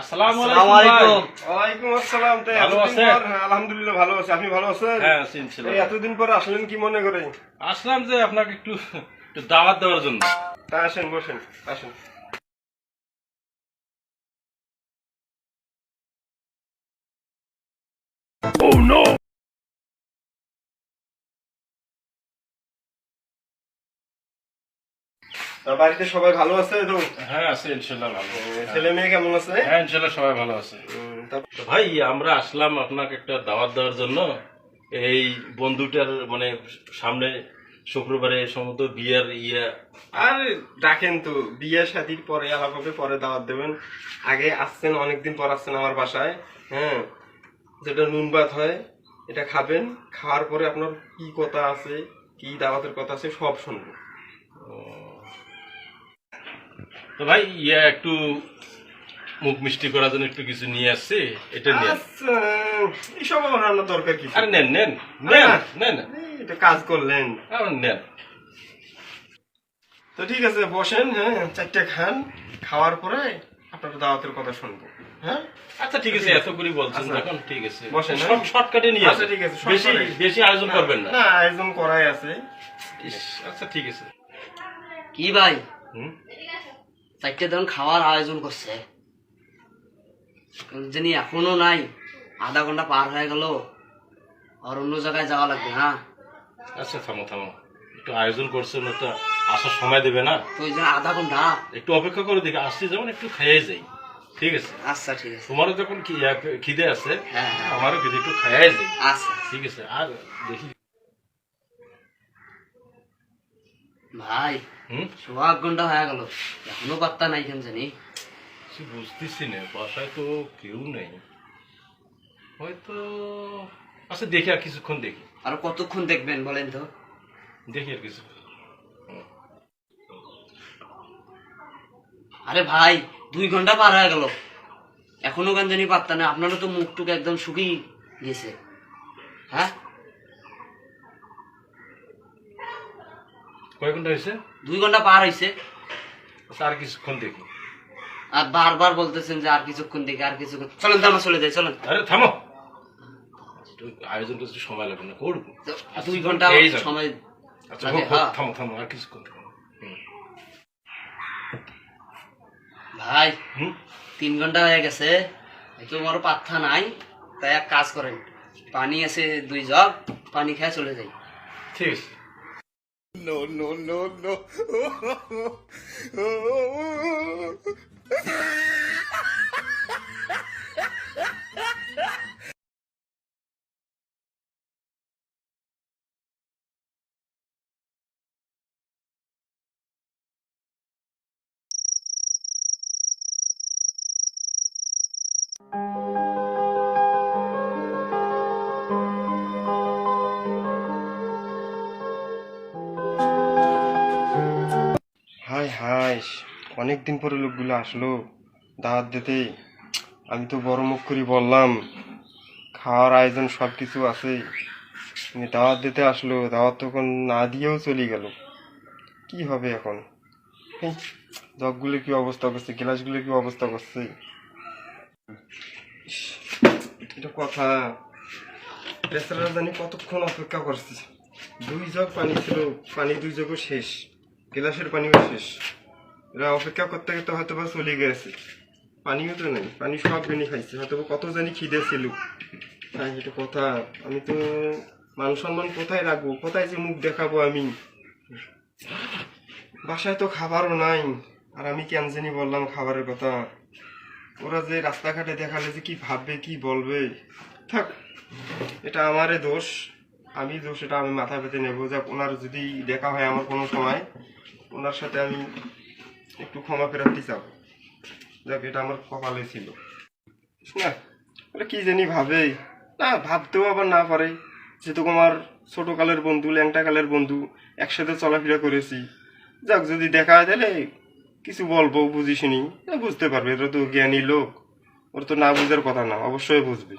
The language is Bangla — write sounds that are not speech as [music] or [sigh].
আসসালামু আলাইকুম। ওয়ালাইকুম আসসালাম হ্যাঁ, আলহামদুলিল্লাহ ভালো আছি। আপনি ভালো আছেন? হ্যাঁ এই এতদিন পর আসলেন কি মনে করে? আসলাম যে আপনাকে একটু একটু দাওয়াত দেওয়ার জন্য। তা আসেন বসেন আসেন। তা বাড়িতে সবাই ভালো আছে তো? হ্যাঁ আছে ইনশাল্লাহ ভালো। ছেলে মেয়ে কেমন আছে? হ্যাঁ ইনশাল্লাহ সবাই ভালো আছে। ভাই আমরা আসলাম আপনাকে একটা দাওয়াত দেওয়ার জন্য। এই বন্ধুটার মানে সামনে শুক্রবারে সমস্ত বিয়ের ইয়ে। আর ডাকেন তো বিয়ে শাদির পরে আলাপ হবে পরে দাওয়াত দেবেন। আগে আসছেন অনেকদিন পর আসছেন আমার বাসায় হ্যাঁ। যেটা নুন ভাত হয় এটা খাবেন। খাওয়ার পরে আপনার কি কথা আছে কি দাওয়াতের কথা আছে সব শুনব। তো ভাই ইয়া একটু মুখ মিষ্টি করার জন্য একটু কিছু নিয়ে আসছি এটা নিয়ে। আচ্ছা এইসব আমার দরকার কি আরে নেন নেন নেন নেন এটা কাজ করলেন। আরে নেন। তো ঠিক আছে বসেন হ্যাঁ চারটে খান খাওয়ার পরে আপনার দাওয়াতের কথা শুনব হ্যাঁ? আচ্ছা ঠিক আছে এত করে বলছেন আচ্ছা। যখন ঠিক আছে। বসেন, হ্যাঁ? শর্ট শর্টকাটে নিয়ে আচ্ছা, আসেন। ঠিক আছে, বেশি বেশি আয়োজন করবেন না। না আয়োজন করাই আছে। আচ্ছা ঠিক আছে। কি ভাই? হুম? চারটে ধরুন খাওয়ার আয়োজন করছে। জানি এখনও নাই আধা ঘণ্টা পার হয়ে গেল আর অন্য জায়গায় যাওয়া লাগবে হ্যাঁ? আচ্ছা থামো থামো। একটু আয়োজন একটা আসার সময় দেবে না। তো ওই জন্য আধা ঘণ্টা। একটু অপেক্ষা করে দেখি আসছি যেমন একটু খেয়ে যাই। ঠিক আছে? আচ্ছা ঠিক আছে। তোমারও যখন কি- খিদে আছে হ্যাঁ হ্যাঁ। আমারও খিদে একটু খেয়ে যাই। আচ্ছা। ঠিক আছে আর দেখি। ভাই হুম? সোয়া এক ঘণ্টা হয়ে গেল। এখনও পাত্তা নাই কেন জানি? কিছু বুঝতেছি না বাসায় তো কেউ নেই। হয়তো আচ্ছা দেখি আর কিছুক্ষণ দেখি। আর কতক্ষণ দেখবেন বলেন তো? দেখি আর কিছু আরে ভাই দুই ঘণ্টা পার হয়ে গেল। এখনও কেন জানি পাত্তা নাই। আপনারও তো মুখ টুক একদম শুকিয়ে গেছে। হ্যাঁ? কয় ঘণ্টা হয়েছে দুই ঘণ্টা পার হয়েছে আচ্ছা আর কিছুক্ষণ দেখি। আর বারবার বলতেছেন যে আর কিছুক্ষণ দেখে আর কিছুক্ষণ চলেন তো আমরা চলে যাই চলেন। আরে থামো। আয়োজন করতে সময় লাগবে না করব। তো দুই ঘণ্টা সময় আচ্ছা হ্যাঁ। থামো থামো আর কিছুক্ষণ। ভাই হুম? তিন ঘণ্টা হয়ে গেছে আমার পাত্তা নাই তাই এক কাজ করেন। পানি আছে দুই জগ পানি খেয়ে চলে যাই। ঠিক আছে। No, no, no, no. [laughs] [laughs] Hi অনেক দিন পরে লোকগুলো আসলো। দাওয়াত দিতে আমি তো বড় মুখ করে বললাম, খাওয়ার আয়োজন সব কিছু আছে দাওয়াত দিতে আসলো, দাওয়াত তখন না দিয়েও চলে গেল। কি হবে এখন? জগগুলো কি অবস্থা করছে, গ্লাসগুলো কি অবস্থা করছে? এটা কথা। বেচারা জানি কতক্ষণ অপেক্ষা করছি? দুই জগ পানি ছিল, পানি দুই জগও শেষ, গ্লাসের পানিও শেষ। এরা অপেক্ষা করতে করতে হয়তো বা চলে গেছে। পানিও তো নেই। পানি সব বেনি খাইছে। হয়তো কত জানি খিদে ছিল। তাই এটা কথা। আমি তো মান সম্মান কোথায় রাখব? কোথায় যে মুখ দেখাবো আমি? বাসায় তো খাবারও নাই। আর আমি কেন জানি বললাম খাবারের কথা। ওরা যে রাস্তাঘাটে দেখালে যে কি ভাববে, কি বলবে? থাক, এটা আমারে দোষ। আমি দোষ, এটা আমি মাথা পেতে নেব। যে ওনার যদি দেখা হয় আমার কোনো সময়, ওনার সাথে আমি একটু ক্ষমা ফেরাতে চাও। যাক, এটা আমার কপালে ছিল। না ওরা কি জানি ভাবে। না, ভাবতেও আবার না পারে। যেহেতু আমার ছোট কালের বন্ধু, ল্যাংটা কালের বন্ধু, একসাথে চলাফেরা করেছি। যাক, যদি দেখা হয় তাহলে কিছু বলব, বুঝিসনি। বুঝতে পারবে এটা তো জ্ঞানী লোক। ওর তো না বুঝার কথা না, অবশ্যই বুঝবে।